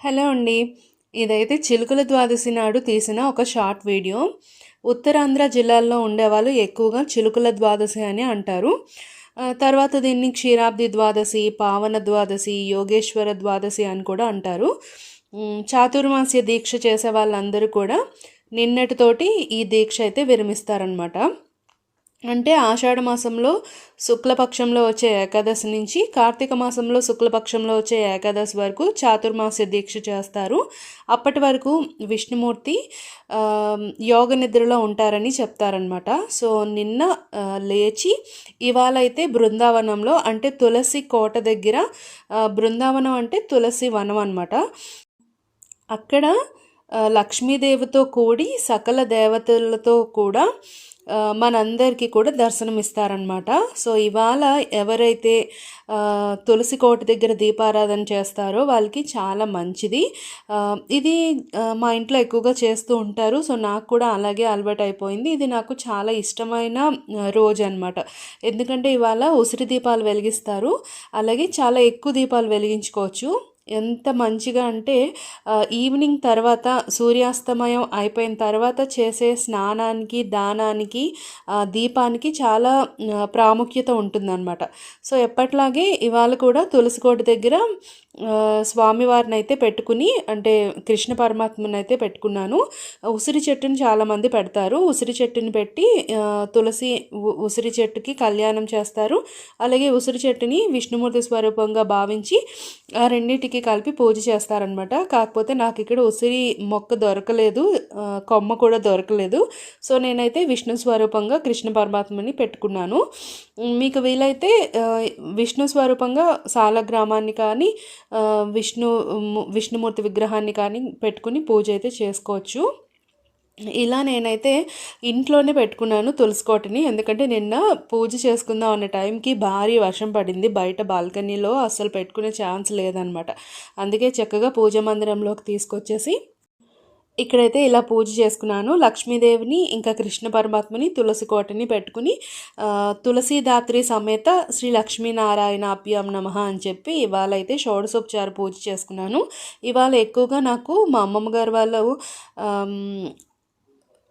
Hello అండి. ఇదైతే చిలుకల ద్వాదశి నాడు తీసిన ఒక షార్ట్ వీడియో. ఉత్తరాంధ్ర జిల్లాల్లో ఉండేవాళ్ళు ఎక్కువగా చిలుకల ద్వాదశి అని అంటారు. తర్వాత దీన్ని క్షీరాబ్ది ద్వాదశి పావన ద్వాదశి యోగేశ్వర ద్వాదశి అని కూడా అంటారు. చాతుర్మాస్య దీక్ష చేసే వాళ్ళందరూ కూడా నిన్నటితోటి ఈ దీక్ష అయితే విరమిస్తారనమాట అంటే ఆషాఢ మాసంలో శుక్లపక్షంలో వచ్చే ఏకాదశి నుంచి కార్తీక మాసంలో శుక్లపక్షంలో వచ్చే ఏకాదశి వరకు చాతుర్మాస్య దీక్ష చేస్తారు. అప్పటి వరకు విష్ణుమూర్తి యోగ నిద్రలో ఉంటారని చెప్తారనమాట సో నిన్న లేచి ఇవాళ అయితే బృందావనంలో అంటే తులసి కోట దగ్గర బృందావనం అంటే తులసి వనం అనమాట అక్కడ లక్ష్మీదేవితో కూడి సకల దేవతలతో కూడా మనందరికీ కూడా దర్శనమిస్తారనమాట సో ఇవాళ ఎవరైతే తులసి కోట దగ్గర దీపారాధన చేస్తారో వాళ్ళకి చాలా మంచిది. ఇది మా ఇంట్లో ఎక్కువగా చేస్తూ ఉంటారు. సో నాకు కూడా అలాగే అలవాటు అయిపోయింది ఇది నాకు చాలా ఇష్టమైన రోజు అనమాట ఎందుకంటే ఇవాళ ఉసిరి దీపాలు వెలిగిస్తారు. అలాగే చాలా ఎక్కువ దీపాలు వెలిగించుకోవచ్చు. ఎంత మంచిగా అంటే ఈవినింగ్ తర్వాత సూర్యాస్తమయం అయిపోయిన తర్వాత చేసే స్నానానికి దానానికి దీపానికి చాలా ప్రాముఖ్యత ఉంటుందన్నమాట. సో ఎప్పట్లాగే ఇవాళ కూడా తులసికోట దగ్గర స్వామివారిని అయితే పెట్టుకుని అంటే కృష్ణ పరమాత్మని అయితే పెట్టుకున్నాను. ఉసిరి చెట్టుని చాలామంది పెడతారు. ఉసిరి చెట్టుని పెట్టి తులసి ఉ- ఉసిరి చెట్టుకి కళ్యాణం చేస్తారు. అలాగే ఉసిరి చెట్టుని విష్ణుమూర్తి స్వరూపంగా భావించి ఆ రెండింటికి కలిపి పూజ చేస్తారనమాట కాకపోతే నాకు ఇక్కడ ఉసిరి మొక్క దొరకలేదు. కొమ్మ కూడా దొరకలేదు. సో నేనైతే విష్ణు స్వరూపంగా కృష్ణ పరమాత్మని పెట్టుకున్నాను. మీకు వీలైతే విష్ణు స్వరూపంగా సాలగ్రామాన్ని కానీ విష్ణు విష్ణుమూర్తి విగ్రహాన్ని కానీ పెట్టుకుని పూజ అయితే చేసుకోవచ్చు. ఇలా నేనైతే ఇంట్లోనే పెట్టుకున్నాను తులసికోటని ఎందుకంటే నిన్న పూజ చేసుకుందాం అనే టైంకి భారీ వర్షం పడింది. బయట బాల్కనీలో అస్సలు పెట్టుకునే ఛాన్స్ లేదనమాట. అందుకే చక్కగా పూజ మందిరంలోకి తీసుకొచ్చేసి ఇక్కడైతే ఇలా పూజ చేసుకున్నాను. లక్ష్మీదేవిని ఇంకా కృష్ణ పరమాత్మని తులసి కోటని పెట్టుకుని తులసీదాత్రి సమేత శ్రీ లక్ష్మీనారాయణ అప్యం నమ అని చెప్పి ఇవాళ అయితే షోడశోపచార పూజ చేసుకున్నాను. ఇవాళ ఎక్కువగా నాకు మా అమ్మమ్మ గారు వాళ్ళు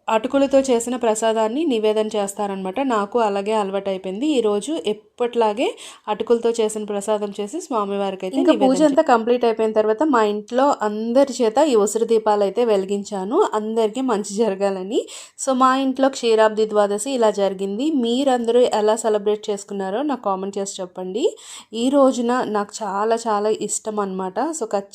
అటుకులతో చేసిన ప్రసాదాన్ని నివేదన చేస్తారనమాట నాకు అలాగే అలవాటు అయిపోయింది ఈరోజు ఎప్పట్లాగే అటుకులతో చేసిన ప్రసాదం చేసి స్వామివారికి అయితే ఇంకా పూజ అంతా కంప్లీట్ అయిపోయిన తర్వాత మా ఇంట్లో అందరి చేత ఈ ఉసిరి దీపాలు అయితే వెలిగించాను. అందరికీ మంచి జరగాలని. సో మా ఇంట్లో క్షీరాబ్ది ద్వాదశి ఇలా జరిగింది. మీరందరూ ఎలా సెలబ్రేట్ చేసుకున్నారో నాకు కామెంట్ చేసి చెప్పండి. ఈ రోజున నాకు చాలా చాలా ఇష్టం అనమాట సో ఖచ్చితంగా